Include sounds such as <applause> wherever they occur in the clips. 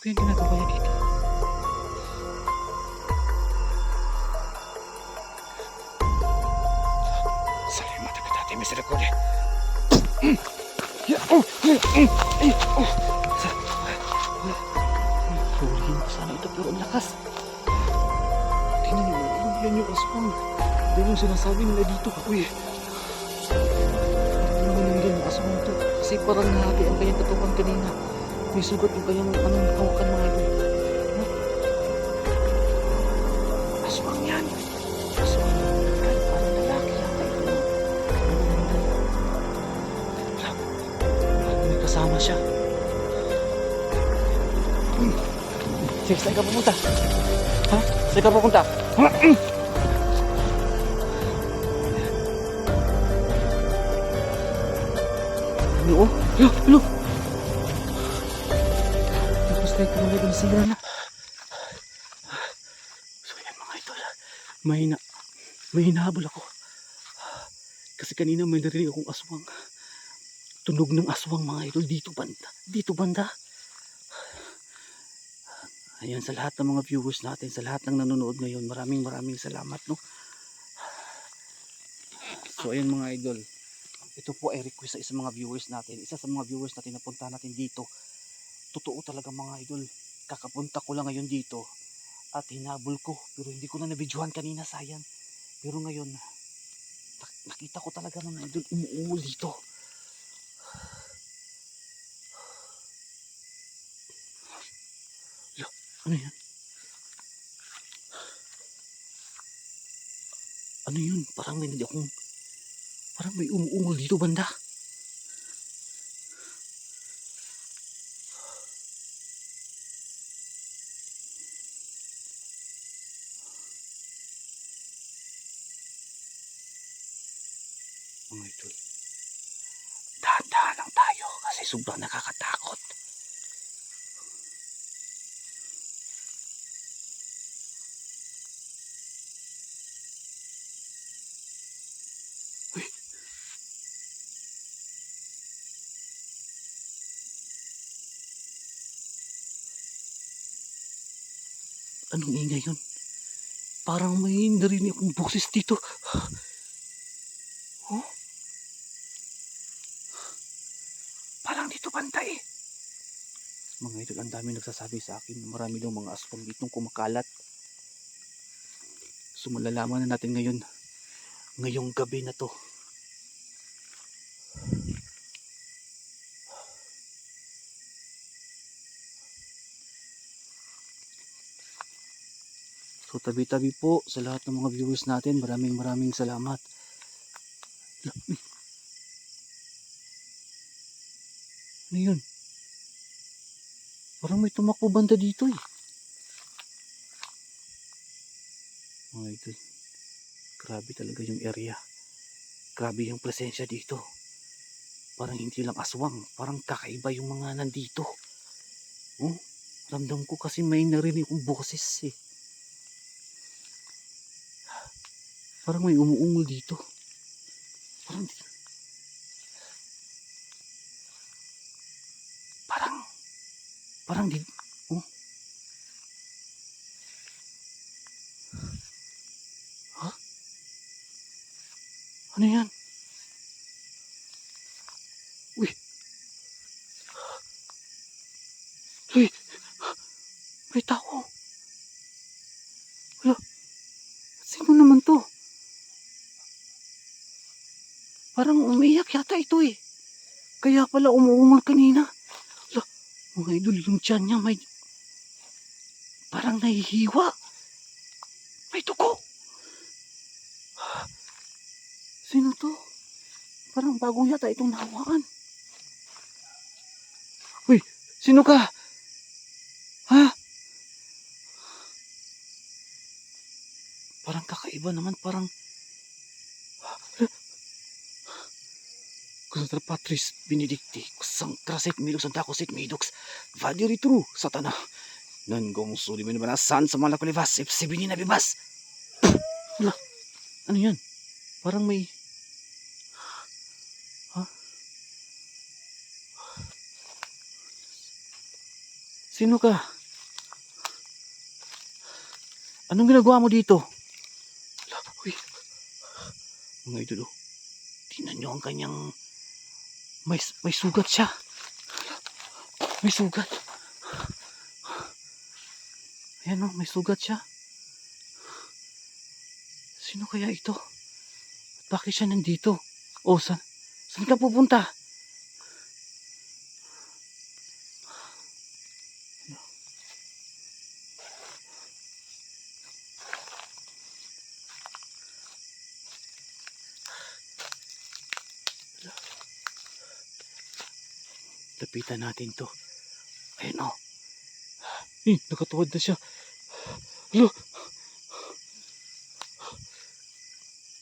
ko yung ginagawa niya dito? Salamat ka dati, Misericordia. Yeah, oh, yeah, mm, ay, oh. Sa- Hulihin ko sana ito pero ang lakas. Tingnan mo, yan yung aswang. Yan yung sinasabi nila dito. Uy. Ano naman yung aswang to? Kasi parang nahati ang kanyang katawan kanina. May sugat yung kanyang anong hawakan mga ito. Aswang yan. Aswang. Kahit parang lalaki yata ito. Parang may kasama siya. Sige, saan ka pupunta? Ha? Saan ka pupunta? Ano? Oh, hello, hello. Tapos tayo kumuli ng sira na. So yan mga idol. May na, may hinahabol ako. Kasi kanina may narinig akong aswang. Tunog ng aswang mga idol dito banda. Dito banda. Ayan sa lahat ng mga viewers natin, sa lahat ng nanonood ngayon, maraming maraming salamat no. So ayan mga idol, ito po ay request sa isang mga viewers natin. Isa sa mga viewers natin na punta natin dito. Totoo talaga mga idol, kakapunta ko lang ngayon dito at hinabol ko pero hindi ko na nabidyohan kanina sayang. Pero ngayon, nak- nakita ko talaga mga idol umuungol dito. Ano yan? Ano yun? Parang may hindi akong Parang may umuungol dito banda. Mga idol. Dahan-dahan lang tayo kasi sobrang nakakatakot. Anong ingay yun? Parang may narinig akong boses dito. Oh? Parang dito banda eh. Mga idol, ang dami nagsasabi sa akin marami daw mga aswang ditong kumakalat. So malalaman na natin ngayon, ngayong gabi na to. So tabi-tabi po sa lahat ng mga viewers natin. Maraming maraming salamat. Ano yun? Parang may tumakbo banda dito eh. Mga idol. Grabe talaga yung area. Grabe yung presensya dito. Parang hindi lang aswang. Parang kakaiba yung mga nandito. Oh, ramdam ko kasi may narinig kong boses eh. Parang may umuungol dito. Parang di... Parang... Parang di... Oh. Ha? Ano yan? Uy! Uy! May tao! Wala! Sino naman to? Parang umiyak yata ito eh. Kaya pala umuungol kanina. Mga idol, yung tiyan niya may... Parang nahihiwa. May dugo. Sino to? Parang bagong yata itong nahawakan. Uy, sino ka? Ha? Parang kakaiba naman, parang... Contra Patris Benedicti, kusang krasit milux ang takosit midux, vadi ritru, satana. Nan gong suri mo naman asan sa mga kulivas, ipsibini na bibas. Wala, ano yan? Parang may... Ha? Sino ka? Anong ginagawa mo dito? Uy. Mga idol, oh. Tingnan nyo ang kanyang... May, may sugat siya. May sugat. Ayan oh, may sugat siya. Sino kaya ito? Bakit siya nandito? O, saan, saan ka pupunta? Lapitan natin to. Ayun o. Eh, nakatuwad na siya. Alo.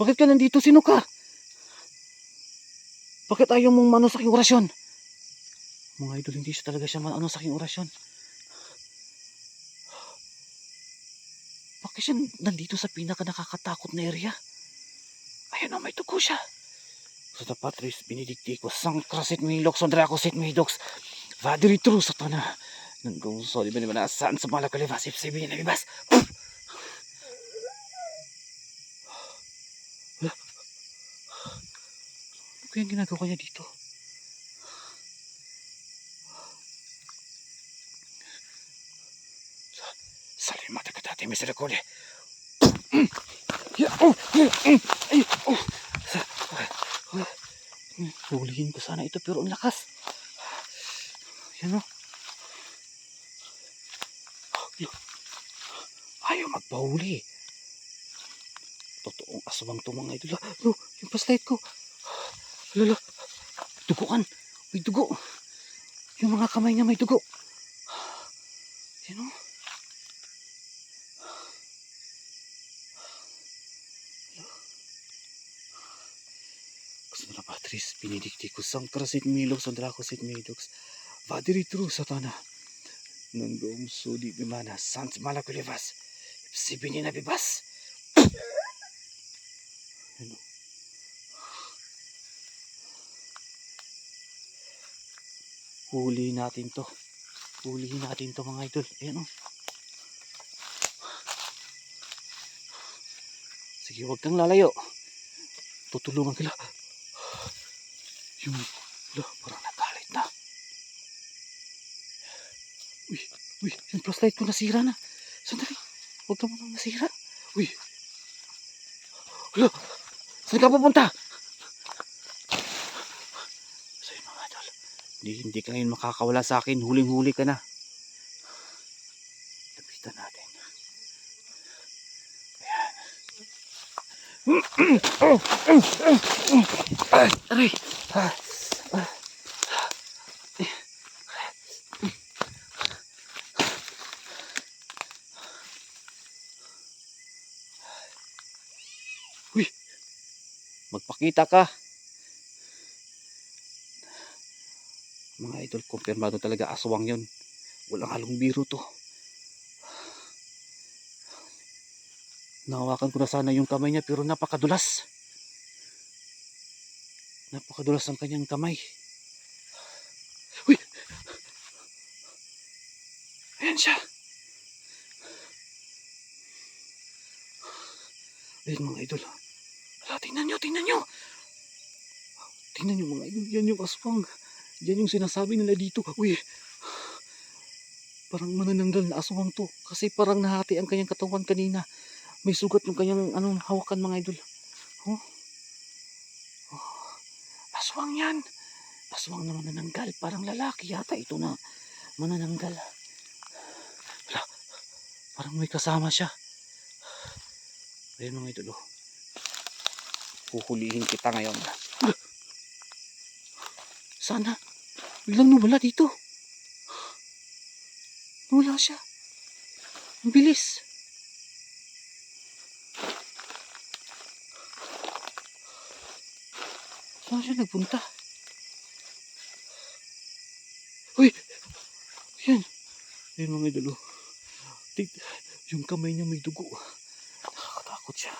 Bakit ka nandito? Sino ka? Bakit ayaw mong mano sa aking orasyon? Mga idol, hindi siya talaga siya mano sa aking orasyon. Bakit siya nandito sa pinaka nakakatakot na area? Ayun o, may tuko siya. Sa Patris, Benedicticus, Sancrasit Milox, Dracosit Midox, Vadiri True Satana. Nanggung so, di ba naman nasaan sa mga kalibas, ibsibin na bibas. Ano kaya ginagawa niya dito? Salimata ka dati, misericorde. <clears throat> Ya, oh, eh, eh, ay, oh. Ah, Hulihin ko sana ito pero ang lakas. Yan o. Ayaw magpahuli. Totoong aswang to mga idol. Ah, Lo, yung flashlight ko. Lala, duguan. May dugo. Yung mga kamay niya may dugo. Yan o. Patris, Benedicticus, Sancrasit Milox, Andracosit Milox, Vadiri True Satana, Nanggung Sudi Bimana, Sant Malakulivas, Sibini na Bibas. Ano? Huli natin to. Hulihin natin to mga idol. Ayan o. Sige, huwag kang lalayo. Tutulungan kila. Yung, wala, parang nagalit na. Uy, uy, yung flashlight ko nasira na. Sandali, huwag ka munang nasira. Uy. Wala, saan ka pupunta? Yun mga idol, hindi, hindi ka ngayon makakawala sa akin. Huling-huli ka na. Lapitan natin. Ayan. Uy! Magpakita ka! Mga idol, kumpirmado talaga aswang yon. Walang halong biro to. Nahawakan ko na sana yung kamay niya pero napakadulas. Napakadulas ang kanyang kamay. Uy! Ayan siya. Ayan mga idol. Hala, tingnan nyo, tingnan nyo. Tingnan nyo mga idol. Yan yung aswang. Yan yung sinasabi nila dito. Uy! Parang manananggal na aswang to. Kasi parang nahati ang kanyang katawan kanina. May sugat yung kanyang anong hawakan mga idol. Oh. oh. Aswang yan. Aswang na manananggal. Parang lalaki yata ito na manananggal. Wala. Parang may kasama siya. Ayun mga idol. oh. Huhulihin kita ngayon. Sana. Biglang nawala dito. Nawala siya. Ang bilis. Saan siya nagpunta? Uy! Ayan! Ayan mga idolo. Tig yung kamay niya may dugo. Nakakatakot siya.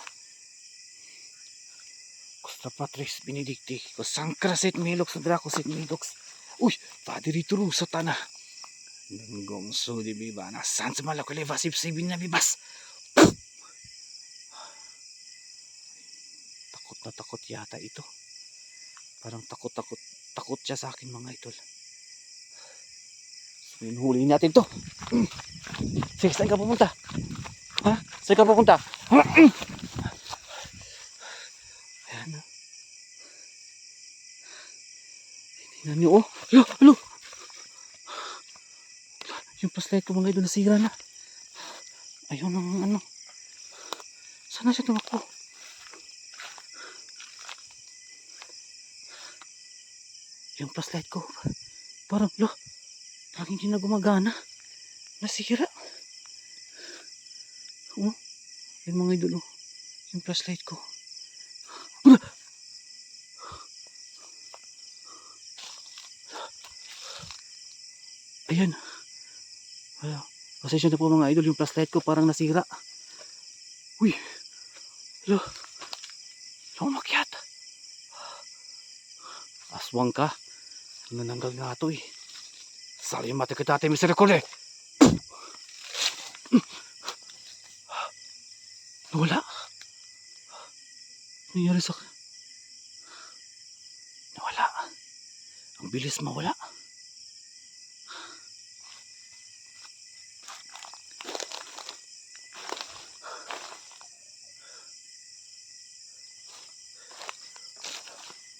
Costa Patris Benedicti. Sangkra set melox na draco set melox. Uy! Padiritu satana. Dengong su di bibana. Sans malakule vasip sibin na bibas. takot na takot yata ito. Parang takot-takot. Takot siya sa akin mga idol. So, yun, natin to. Sige, saan ka pupunta? Ha? Saan ka pupunta? Ayan na. Tingnan niyo, oh. Alo, alo. Yung flashlight ko mga idol nasira na. Ayun ang ano. Sana siya tumakbo? Yung flashlight ko. Parang, lo, parang hindi na gumagana. Nasira. Oh, yung mga idol, oh. Yung flashlight ko. Ano? Ayan. Wala. Pasensya na po mga idol, yung flashlight ko parang nasira. Uy. Hello. Lumakyat. Aswang ka. Nananggal nga ito eh. Sali mati kita ate misericole. Wala. Nangyari sa... Nawala. Ang bilis mawala.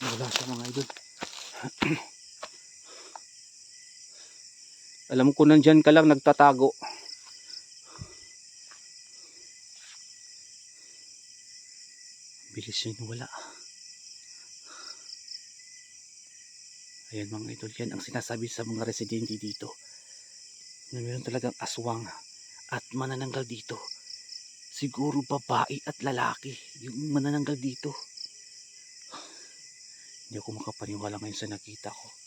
Wala siya mga idol. <clears throat> Alam ko nandyan ka lang nagtatago. Bilis niya wala. Ayan mga idol, yan ang sinasabi sa mga residente dito. Na meron talagang aswang at manananggal dito. Siguro babae at lalaki yung manananggal dito. Hindi ako makapaniwala ngayon sa nakita ko.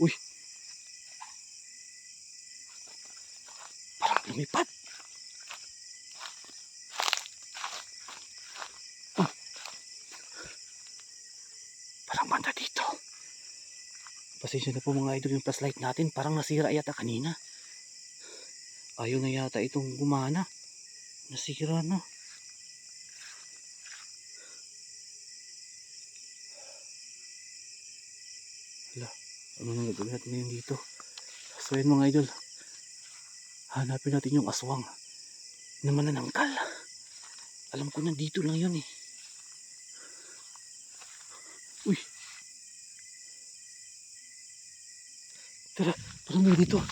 Uy! Parang lumipad. Oh. Parang banda dito. Pasensya na po mga idol yung flashlight natin. Parang nasira yata kanina. Ayaw na yata itong gumana. Nasira na. Ano nang gagawin natin ngayon dito? So yun mga idol. Hanapin natin yung aswang na mananangkal alam ko nandito lang yun eh. Uy! Tara mo dito